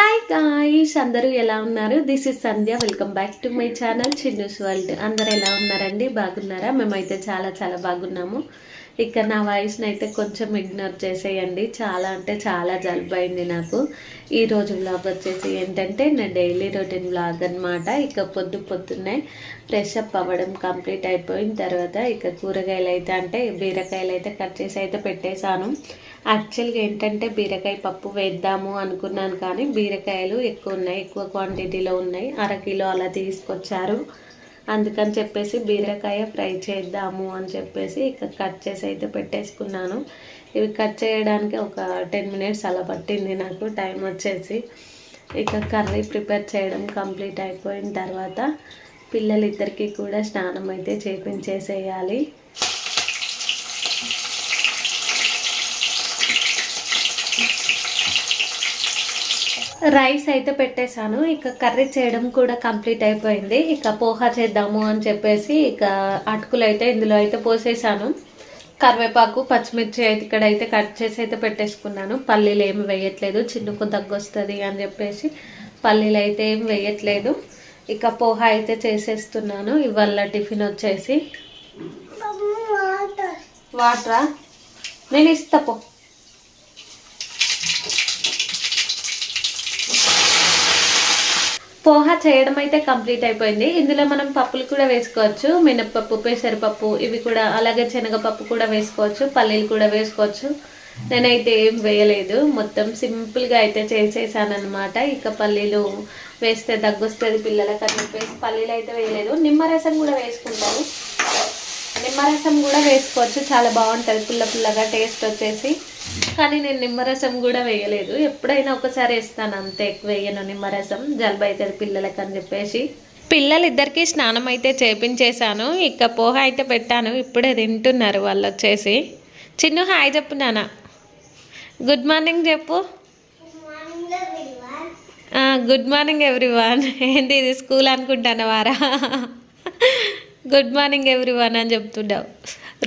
Hi guys అందరూ ఎలా ఉన్నారు? This is Sandhya welcome back to my channel Chinnu's world అందరు ఎలా ఉన్నారండి? బాగున్నారా? మేమైతే చాలా చాలా బాగున్నాము. ఇక నా వాయిస్ని అయితే కొంచెం ఇగ్నోర్ చేసేయండి. చాలా అంటే చాలా జలుబు అయింది నాకు ఈరోజు బ్లాగ్ వచ్చేసి ఏంటంటే నా డైలీ రొటీన్ వ్లాగ్ అనమాట ఇక పొద్దు పొద్దున్నే ఫ్రెష్ అప్ అవ్వడం కంప్లీట్ అయిపోయిన తర్వాత ఇక కూరగాయలు అయితే అంటే బీరకాయలు అయితే కట్ చేసి అయితే పెట్టేశాను. యాక్చువల్గా ఏంటంటే బీరకాయ పప్పు వేద్దాము అనుకున్నాను కానీ బీరకాయలు ఎక్కువ ఉన్నాయి ఎక్కువ క్వాంటిటీలో ఉన్నాయి. అరకిలో అలా తీసుకొచ్చారు. అందుకని చెప్పేసి బీరకాయ ఫ్రై చేద్దాము అని చెప్పేసి ఇక కట్ చేసి అయితే పెట్టేసుకున్నాను. ఇవి కట్ చేయడానికి ఒక టెన్ మినిట్స్ అలా పట్టింది నాకు టైం వచ్చేసి. ఇక కర్రీ ప్రిపేర్ చేయడం కంప్లీట్ అయిపోయిన తర్వాత పిల్లలిద్దరికీ కూడా స్నానం అయితే చేపించేసేయాలి. రైస్ అయితే పెట్టేశాను. ఇక కర్రీ చేయడం కూడా కంప్లీట్ అయిపోయింది. ఇక పోహా చేద్దాము అని చెప్పేసి ఇక అటుకులు అయితే ఇందులో అయితే పోసేసాను కరివేపాకు పచ్చిమిర్చి అయితే ఇక్కడ అయితే కట్ చేసి అయితే పెట్టేసుకున్నాను. పల్లీలు ఏమి వేయట్లేదు. చిన్నుకు దగ్గు వస్తుంది అని చెప్పేసి పల్లీలు అయితే ఏం వేయట్లేదు. ఇక పోహా అయితే చేసేస్తున్నాను. ఇవాళ టిఫిన్ వచ్చేసి వాటరా? నేను ఇస్తా పో. పోహా చేయడం అయితే కంప్లీట్ అయిపోయింది. ఇందులో మనం పప్పులు కూడా వేసుకోవచ్చు. మినప్పప్పు పెసరపప్పు ఇవి కూడా అలాగే శనగపప్పు కూడా వేసుకోవచ్చు. పల్లీలు కూడా వేసుకోవచ్చు. నేనైతే ఏం వేయలేదు. మొత్తం సింపుల్గా అయితే చేసేసానమాట ఇక పల్లీలు వేస్తే దగ్గొస్తుంది పిల్లలకి అని చెప్పేసి పల్లీలు అయితే వేయలేదు. నిమ్మరసం కూడా వేసుకుంటాను. నిమ్మరసం కూడా వేసుకోవచ్చు. చాలా బాగుంటుంది. పుల్ల పుల్లగా టేస్ట్ వచ్చేసి. కానీ నేను నిమ్మరసం కూడా వేయలేదు. ఎప్పుడైనా ఒకసారి వేస్తాను అంతే ఎక్కువ వేయను నిమ్మరసం. జలుబు అవుతుంది పిల్లలకి అని చెప్పేసి. పిల్లలిద్దరికీ స్నానం అయితే చేపించేశాను. ఇక పోహ అయితే పెట్టాను. ఇప్పుడే తింటున్నారు వాళ్ళు వచ్చేసి. చిన్ను హాయ్ చెప్పు నాన్న. గుడ్ మార్నింగ్ చెప్పు. Good morning everyone. ఏంటి ఇది స్కూల్ అనుకుంటాను వారా గుడ్ మార్నింగ్ ఎవ్రీవన్ అని చెప్తుండవు.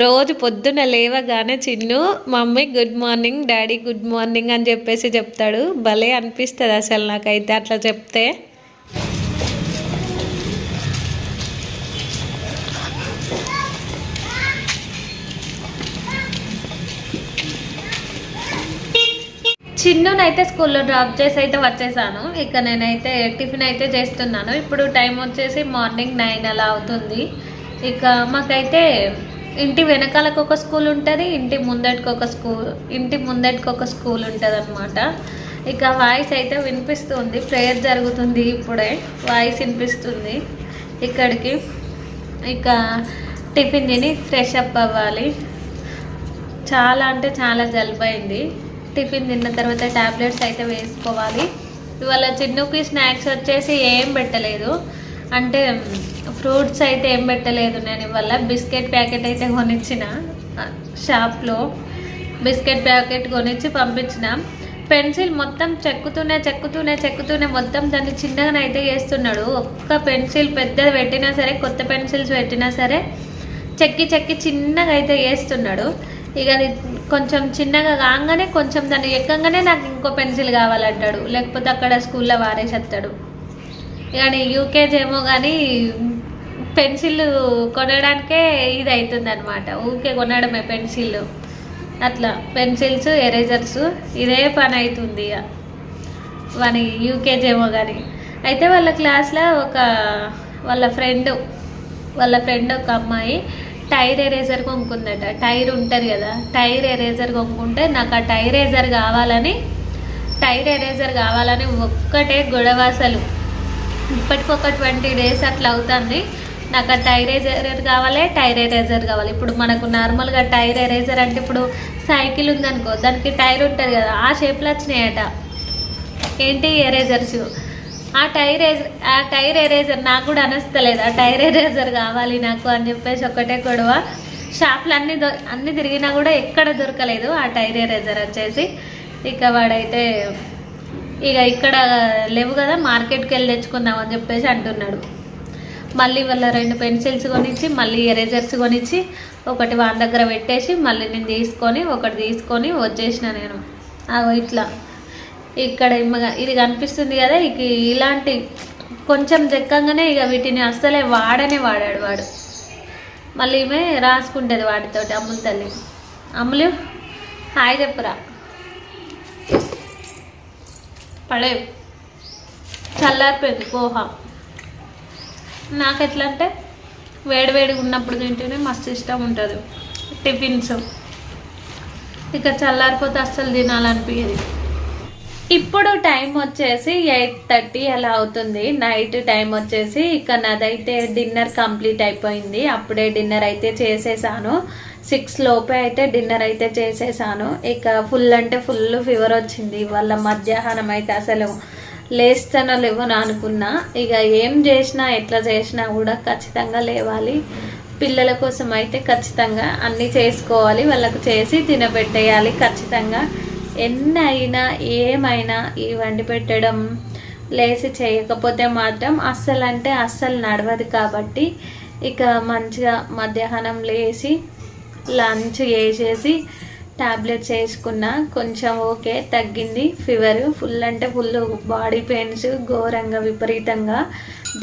రోజు పొద్దున్న లేవగానే Chinnu mummy good morning daddy good morning అని చెప్పేసి చెప్తాడు. భలే అనిపిస్తుంది అసలు నాకైతే అట్లా చెప్తే. చిన్నునైతే స్కూల్లో డ్రాప్ చేసి అయితే వచ్చేసాను. ఇక నేనైతే టిఫిన్ అయితే చేస్తున్నాను. ఇప్పుడు టైం వచ్చేసి మార్నింగ్ నైన్ అలా అవుతుంది. ఇక మాకైతే ఇంటి వెనకాలకు ఒక స్కూల్ ఉంటుంది ఇంటి ముందటికి ఒక స్కూల్ ఇంటి ముందటికి ఒక స్కూల్ ఉంటుంది అనమాట ఇక వాయిస్ అయితే వినిపిస్తుంది ప్రేయర్ జరుగుతుంది ఇప్పుడే వాయిస్ వినిపిస్తుంది. ఇక్కడికి ఇక టిఫిన్ తిని ఫ్రెష్ అప్ అవ్వాలి. చాలా అంటే చాలా జలుబైంది. టిఫిన్ తిన్న తర్వాత ట్యాబ్లెట్స్ అయితే వేసుకోవాలి. ఇవాళ చిన్నుకి స్నాక్స్ వచ్చేసి ఏం పెట్టలేదు. అంటే ఫ్రూట్స్ అయితే ఏం పెట్టలేదు నేను ఇవాళ. బిస్కెట్ ప్యాకెట్ అయితే కొనిచ్చిన షాప్లో. బిస్కెట్ ప్యాకెట్ కొనిచ్చి పంపించిన. పెన్సిల్ మొత్తం చెక్కుతూనే చెక్కుతూనే చెక్కుతూనే మొత్తం దాన్ని చిన్నగానైతే చేస్తున్నాడు. ఒక్క పెన్సిల్ పెద్దది పెట్టినా సరే కొత్త పెన్సిల్స్ పెట్టినా సరే చెక్కి చెక్కి చిన్నగా అయితే వేస్తున్నాడు ఇక అది కొంచెం చిన్నగా కాగానే కొంచెం దాన్ని ఎక్కగానే నాకు ఇంకో పెన్సిల్ కావాలంటాడు. లేకపోతే అక్కడ స్కూల్లో వారేసేస్తాడు. కానీ యూకేజ్ ఏమో కానీ పెన్సిల్ కొనడానికే ఇది అవుతుంది అనమాట ఊకే కొనడమే పెన్సిల్. అట్లా పెన్సిల్స్ ఎరేజర్స్ ఇదే పని అవుతుంది ఇక వాని యూకేజేమో కానీ అయితే వాళ్ళ క్లాస్లో ఒక వాళ్ళ ఫ్రెండ్ వాళ్ళ ఫ్రెండ్ ఒక అమ్మాయి టైర్ ఎరేజర్ కొనుక్కుందట. టైర్ ఉంటుంది కదా టైర్ ఎరేజర్ కొనుక్కుంటే నాకు ఆ టైర్ ఎరేజర్ కావాలని టైర్ ఎరేజర్ కావాలని ఒక్కటే గొడవ అసలు. ఇప్పటికి ఒక ట్వంటీ డేస్ అట్లా అవుతుంది. నాకు ఆ టైర్ ఎరేజర్ కావాలి టైర్ ఎరేజర్ కావాలి. ఇప్పుడు మనకు నార్మల్గా టైర్ ఎరేజర్ అంటే ఇప్పుడు సైకిల్ ఉందనుకో దానికి టైర్ ఉంటుంది కదా ఆ షేప్లో వచ్చినాయట. ఏంటి ఎరేజర్స్? ఆ టైర్ ఆ టైర్ ఎరేజర్ నాకు కూడా అనస్తలేదు. ఆ టైర్ ఎరేజర్ కావాలి నాకు అని చెప్పేసి ఒకటే గొడవ. షాప్లు అన్ని దొ అన్ని తిరిగినా కూడా ఎక్కడ దొరకలేదు ఆ టైర్ ఎరేజర్ వచ్చేసి. ఇక వాడైతే ఇక ఇక్కడ లేవు కదా మార్కెట్కి వెళ్ళి తెచ్చుకుందాం అని చెప్పేసి అంటున్నాడు. మళ్ళీ వాళ్ళ రెండు పెన్సిల్స్ కొనిచ్చి మళ్ళీ ఎరేజర్స్ కొనిచ్చి ఒకటి వాళ్ళ దగ్గర పెట్టేసి మళ్ళీ నేను తీసుకొని ఒకటి తీసుకొని వచ్చేసిన నేను. ఇట్లా. ఇక్కడ ఇది కనిపిస్తుంది కదా ఇక ఇలాంటి కొంచెం జక్కంగానే ఇక వీటిని అస్సలే వాడనే వాడాడు వాడు. మళ్ళీ ఈమె రాసుకుంటుంది వాటితోటి అమ్ములు తల్లి. అమ్ములు హాయ్ చెప్పురా. పడే చల్లారిపోయింది పోహ. నాకు ఎట్లా అంటే వేడివేడిగా ఉన్నప్పుడు తింటేనే మస్తు ఇష్టం ఉంటుంది. టిఫిన్స్. ఇక చల్లారిపోతే అస్సలు తినాలనిపించేది ఇప్పుడు టైం వచ్చేసి ఎయిట్ థర్టీ అలా అవుతుంది. నైట్ టైం వచ్చేసి ఇక నాదైతే డిన్నర్ కంప్లీట్ అయిపోయింది. అప్పుడే డిన్నర్ అయితే చేసేసాను. సిక్స్ లోపే అయితే డిన్నర్ అయితే చేసేసాను. ఇక ఫుల్ అంటే ఫుల్ ఫీవర్ వచ్చింది. వాళ్ళ మధ్యాహ్నం అయితే అసలు లేస్తానో లేవనో అనుకున్నా ఇక ఏం చేసినా ఎట్లా చేసినా కూడా ఖచ్చితంగా లేవాలి. పిల్లల కోసం అయితే ఖచ్చితంగా అన్నీ చేసుకోవాలి. వాళ్ళకు చేసి తినబెట్టేయాలి ఖచ్చితంగా. ఎన్ని అయినా ఏమైనా ఈ వండి పెట్టడం లేచి చేయకపోతే మాత్రం అస్సలు అంటే అస్సలు నడవదు కాబట్టి ఇక మంచిగా మధ్యాహ్నం లేచి లంచ్ చేసేసి ట్యాబ్లెట్స్ వేసుకున్నా కొంచెం ఓకే తగ్గింది. ఫీవర్ ఫుల్ అంటే ఫుల్ బాడీ పెయిన్స్ ఘోరంగా విపరీతంగా.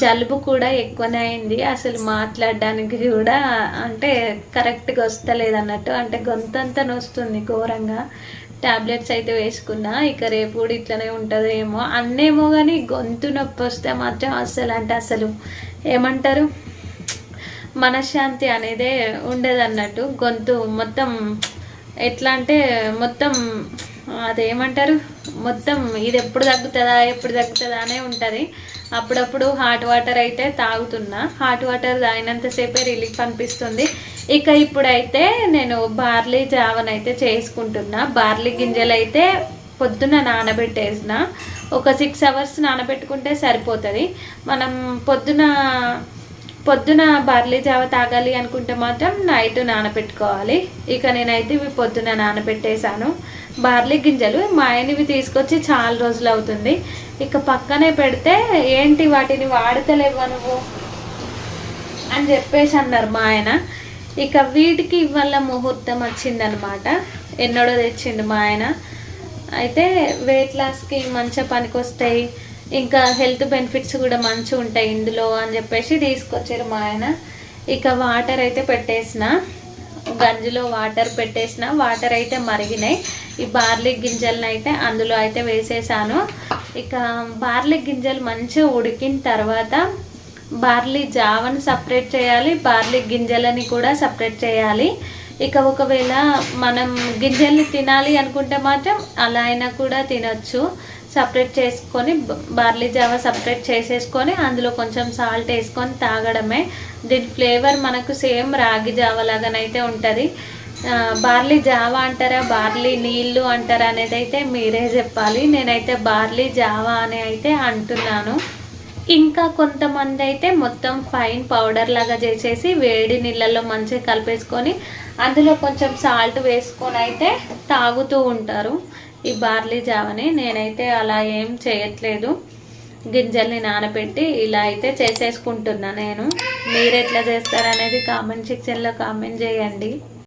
జలుబు కూడా ఎక్కువనే అయింది. అసలు మాట్లాడడానికి కూడా అంటే కరెక్ట్గా వస్తలేదు అన్నట్టు. అంటే గొంతంతా నొస్తుంది ఘోరంగా. ట్యాబ్లెట్స్ అయితే వేసుకున్నా. ఇక రేపు కూడా ఇట్లనే ఉంటుందేమో అన్నేమో కానీ గొంతు నొప్పి వస్తే మాత్రం అసలు అంటే అసలు ఏమంటారు? మనశ్శాంతి అనేదే ఉండదు అన్నట్టు గొంతు మొత్తం ఎట్లా అంటే మొత్తం అదేమంటారు? మొత్తం ఇది ఎప్పుడు తగ్గుతుందా ఎప్పుడు తగ్గుతుందా అనే ఉంటుంది. అప్పుడప్పుడు హాట్ వాటర్ అయితే తాగుతున్నా. హాట్ వాటర్ తాగినంతసేపే రిలీఫ్ అనిపిస్తుంది. ఇక ఇప్పుడైతే నేను బార్లీ జావన్ అయితే చేసుకుంటున్నా. బార్లీ గింజలు అయితే పొద్దున నానబెట్టేసిన. ఒక సిక్స్ అవర్స్ నానబెట్టుకుంటే సరిపోతుంది. మనం పొద్దున పొద్దున బార్లీ జావ తాగాలి అనుకుంటే మాత్రం నైట్ నానబెట్టుకోవాలి ఇక నేనైతే ఇవి పొద్దున నానబెట్టేశాను బార్లీ గింజలు మా ఆయన ఇవి తీసుకొచ్చి చాలా రోజులు అవుతుంది. ఇక పక్కనే పెడితే ఏంటి వాటిని వాడతలేవా నువ్వు? అని చెప్పేసి అన్నారు మా ఆయన. ఇక వీటికి ఇవాళ ముహూర్తం వచ్చిందనమాట. ఎన్నడో తెచ్చిండు మా ఆయన. అయితే వెయిట్ లాస్కి మంచిగా పనికొస్తాయి. ఇంకా హెల్త్ బెనిఫిట్స్ కూడా మంచిగా ఉంటాయి ఇందులో అని చెప్పేసి తీసుకొచ్చారు మా ఆయన. ఇక వాటర్ అయితే పెట్టేసిన. గంజిలో వాటర్ పెట్టేసిన. వాటర్ అయితే మరిగినాయి. ఈ బార్లీ గింజలను అయితే అందులో అయితే వేసేసాను. ఇక బార్లీ గింజలు మంచిగా ఉడికిన తర్వాత బార్లీ జావని సపరేట్ చేయాలి. బార్లీ గింజలని కూడా సపరేట్ చేయాలి. ఇక ఒకవేళ మనం గింజల్ని తినాలి అనుకుంటే మాత్రం అలా అయినా కూడా తినొచ్చు. సపరేట్ చేసుకొని బార్లీ జావా సపరేట్ చేసేసుకొని అందులో కొంచెం సాల్ట్ వేసుకొని తాగడమే. దీని ఫ్లేవర్ మనకు సేమ్ రాగి జావా లాగానైతే ఉంటుంది. బార్లీ జావా అంటారా బార్లీ నీళ్ళు అంటారా అనేది అయితే మీరే చెప్పాలి. నేనైతే బార్లీ జావా అని అయితే అంటున్నాను. ఇంకా కొంతమంది అయితే మొత్తం ఫైన్ పౌడర్ లాగా చేసేసి వేడి నీళ్ళల్లో మంచిగా కలిపేసుకొని అందులో కొంచెం సాల్ట్ వేసుకొని అయితే తాగుతూ ఉంటారు. ఈ బార్లీ జావని నేనైతే అలా ఏం చేయట్లేదు. గింజల్ని నానబెట్టి ఇలా అయితే చేసేసుకుంటున్నా నేను. మీరు ఎట్లా చేస్తారనేది కామెంట్ సెక్షన్లో కామెంట్ చేయండి.